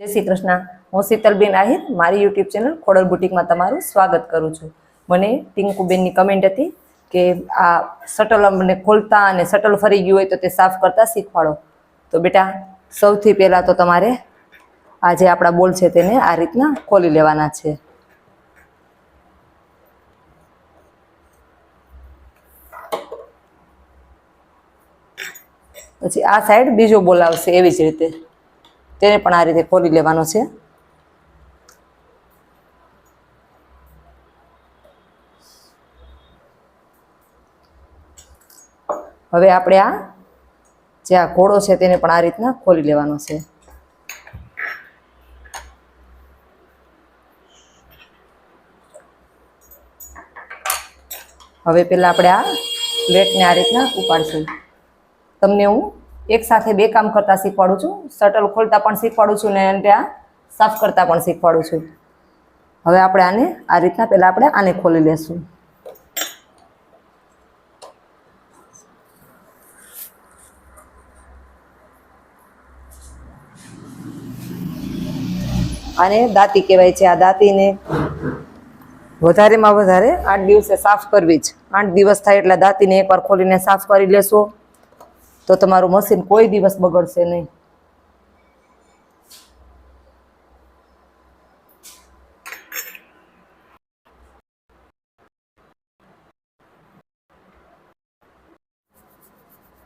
જય શ્રી કૃષ્ણ. હું શીતલબેન આહિર, મારી યુટ્યુબ ચેનલ ખોડલ બુટીકમાં તમારું સ્વાગત કરું છું. મને ટિંકુબેનની કમેન્ટ હતી કે આ શટલ અમને ખોલતા અને શટલ ફરી ગયું હોય તો તે સાફ કરતા શીખવાડો. તો બેટા, સૌથી પહેલાં તો તમારે આ જે આપણા બોલ છે તેને આ રીતના ખોલી લેવાના છે. પછી આ સાઈડ બીજો બોલ આવશે એવી જ રીતે. તેને પણ આ રીતે ખોલી લેવાનો છે. હવે આપણે આ જે આ ઘોડો છે તેને પણ આ રીતના ખોલી લેવાનો છે. હવે પહેલાં આપણે આ પ્લેટને આ રીતના ઉપાડશું. તમને હું એક સાથે બે કામ કરતા શીખવાડું છું. શટલ ખોલતા પણ શીખવાડું છું ને ત્યાં સાફ કરતા પણ શીખવાડું છું. હવે આપણે આને આ રીતના પહેલાં આપણે આને ખોલી લેશું. આને દાંતી કહેવાય છે, આ દાંતીને વધારેમાં વધારે આઠ દિવસે સાફ કરવી જ. આઠ દિવસ થાય એટલે દાંતીને એકવાર ખોલીને સાફ કરી લેશો. તો તમારું મશીન કોઈ દિવસ બગડશે નહીં.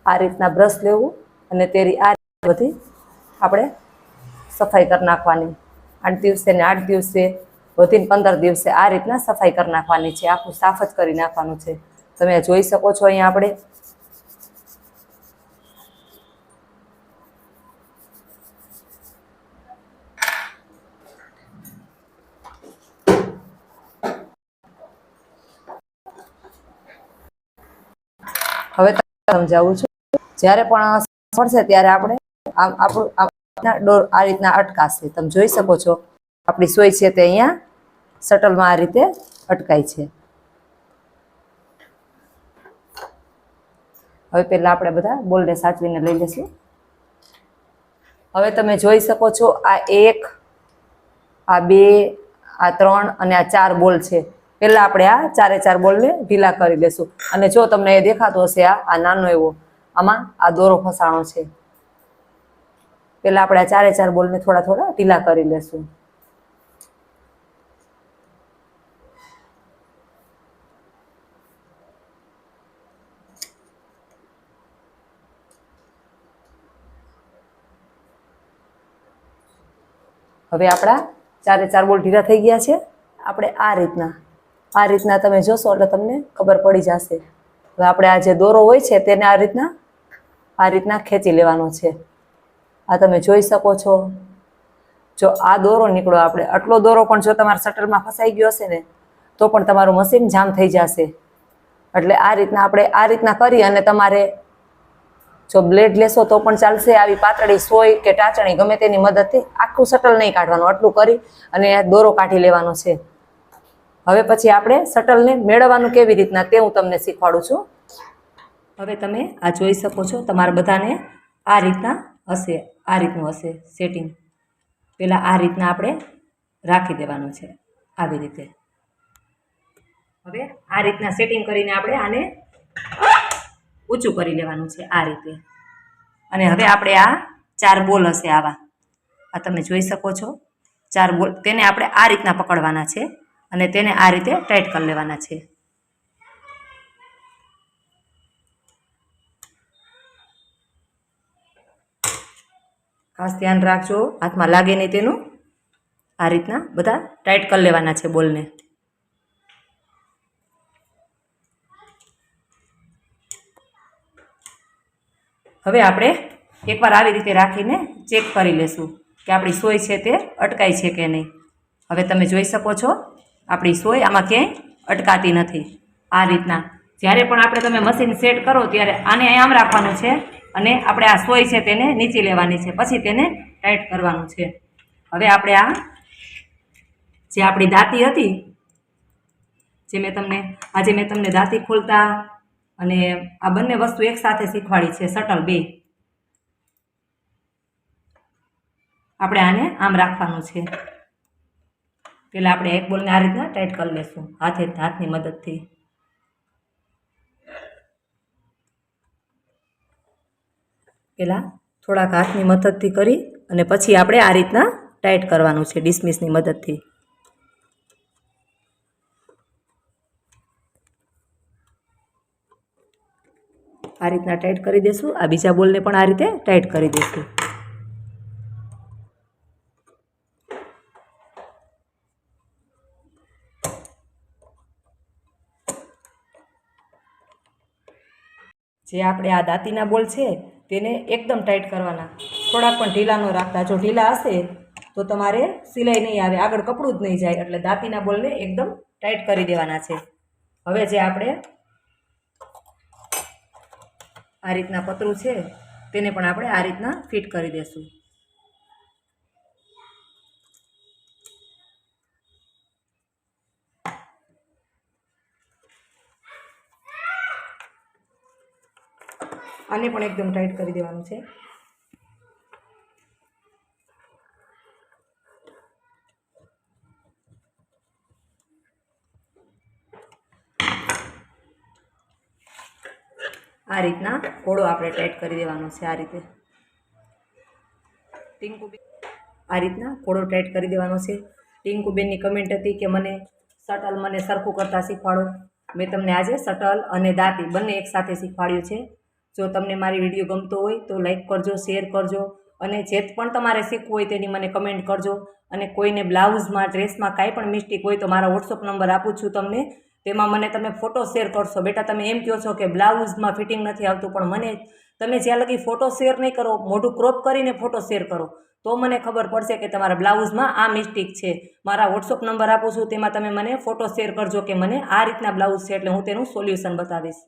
આ રીતના બ્રશ લેવું અને તેરી આ રીતે બધી આપણે સફાઈ કરી નાખવાની. આઠ દિવસે ને આઠ દિવસે, વધીને પંદર દિવસે આ રીતના સફાઈ કરી નાખવાની છે. આખું સાફ જ કરી નાખવાનું છે. તમે જોઈ શકો છો અહીંયા આપણે. હવે સમજાવું છું. જ્યારે પણ ફરશે ત્યારે આપણે આપણું ડોર આ રીતના અટકાશે. તમે જોઈ શકો છો, આપણી સોય છે તે અહીંયા શટલમાં આ રીતે અટકાય છે. હવે પહેલાં આપણે બધા બોલને સાચવીને લઈ લઈશું હવે તમે જોઈ શકો છો, આ એક, આ બે, આ ત્રણ અને આ ચાર બોલ છે. પહેલાં આપણે આ ચારે ચાર બોલને ઢીલા કરી લેશું અને જો તમને એ દેખાતો હશે આ નાનો એવો, આમાં આ દોરો ફસાણો છે. પહેલાં આપણે આ ચારે ચાર બોલને થોડા થોડા ઢીલા કરી લેશું. હવે આપણા ચારે ચાર બોલ ઢીલા થઈ ગયા છે. આપણે આ રીતના આ રીતના તમે જોશો એટલે તમને ખબર પડી જશે. હવે આપણે આ જે દોરો હોય છે તેને આ રીતના આ રીતના ખેંચી લેવાનો છે. આ તમે જોઈ શકો છો. જો આ દોરો નીકળો, આપણે આટલો દોરો પણ જો તમારા શટલમાં ફસાઈ ગયો હશે ને, તો પણ તમારું મશીન જામ થઈ જશે. એટલે આ રીતના આપણે આ રીતના કરી અને તમારે જો બ્લેડ લેશો તો પણ ચાલશે. આવી પાતળી સોય કે ટાચણી ગમે તેની મદદથી આખું શટલ નહીં કાઢવાનું. આટલું કરી અને દોરો કાઢી લેવાનો છે. હવે પછી આપણે શટલને મેળવવાનું કેવી રીતના તે હું તમને શીખવાડું છું. હવે તમે આ જોઈ શકો છો, તમારા બધાને આ રીતના હશે, આ રીતનું હશે સેટિંગ પહેલાં આ રીતના આપણે રાખી દેવાનું છે આવી રીતે. હવે આ રીતના સેટિંગ કરીને આપણે આને ઊંચું કરી લેવાનું છે આ રીતે. અને હવે આપણે આ ચાર બોલ હશે આવા. આ તમે જોઈ શકો છો. ચાર બોલ, તેને આપણે આ રીતના પકડવાના છે. અને તેને આ રીતે ટાઈટ કરી લેવાના છે. ખાસ ધ્યાન રાખજો, હાથમાં લાગે નહીં તેનું. આ રીતના બધા ટાઈટ કરી લેવાના છે બોલને. હવે આપણે એકવાર આવી રીતે રાખીને ચેક કરી લેશું કે આપણી સોય છે તે અટકાય છે કે નહીં. હવે તમે જોઈ શકો છો આપણી સોય આમાં ક્યાંય અટકાતી નથી. આ રીતના. જ્યારે પણ આપણે તમે મશીન સેટ કરો ત્યારે આને આમ રાખવાનું છે અને આપણે આ સોય છે તેને નીચી લેવાની છે. પછી તેને ટાઈટ કરવાનું છે. હવે આપણે આ જે આપણી દાંતી હતી, જે મેં તમને, આજે મેં તમને દાંતી ખોલતા અને આ બંને વસ્તુ એકસાથે શીખવાડી છે શટલ બે. આપણે આને આમ રાખવાનું છે. પેલા આપણે એક બોલને આ રીતના ટાઈટ કરી લેશું, હાથે હાથની મદદથી. પહેલાં થોડાક હાથની મદદથી કરી અને પછી આપણે આ રીતના ટાઈટ કરવાનું છે ડિસમિસની મદદથી. આ રીતના ટાઈટ કરી દેશું, આ બીજા બોલને પણ આ રીતે ટાઈટ કરી દેશું. જે આપણે આ દાંતીના બોલ છે, તેને એકદમ ટાઈટ કરવાના. થોડાક પણ ઢીલા ન રાખતા. જો ઢીલા હશે, તો તમારે સિલાઈ નહીં આવે. આગળ કપડું જ નહીં જાય. એટલે દાંતીના બોલને એકદમ ટાઈટ કરી દેવાના છે. હવે જે આપણે આ રીતના પતરું છે, તેને પણ આપણે આ રીતના ફિટ કરી દેશું. આને પણ એકદમ ટાઈટ કરી દેવાનું છે. આ રીતના ઘોડો આપણે ટાઈટ કરી દેવાનો છે આ રીતે. ટીંકુબેન આ રીતના ઘોડો ટાઈટ કરી દેવાનો છે. ટીંકુબેનની કમેન્ટ હતી કે મને શટલ મને સરખું કરતાં શીખવાડો. મેં તમને આજે શટલ અને દાંતી બંને એકસાથે શીખવાડ્યું છે. જો તમને મારી વીડિયો ગમતો હોય તો લાઈક કરજો શેર કરજો અને જે પણ તમારે શીખવું હોય તેની મને કમેન્ટ કરજો અને કોઈને બ્લાઉઝમાં ડ્રેસમાં કાંઈ પણ મિસ્ટેક હોય તો મારા વોટ્સઅપ નંબર આપું છું તમને. તેમાં મને તમે ફોટો શેર કરશો. બેટા, તમે એમ કહો છો કે બ્લાઉઝમાં ફિટિંગ નથી આવતું, પણ મને તમે જ્યાં લગી ફોટો શેર નહીં કરો, મોઢું ક્રોપ કરીને ફોટો શેર કરો, તો મને ખબર પડશે કે તમારા બ્લાઉઝમાં આ મિસ્ટેક છે. મારા વોટ્સઅપ નંબર આપું છું, તેમાં તમે મને ફોટો શેર કરજો કે મને આ રીતના બ્લાઉઝ છે એટલે હું તેનું સોલ્યુશન બતાવીશ.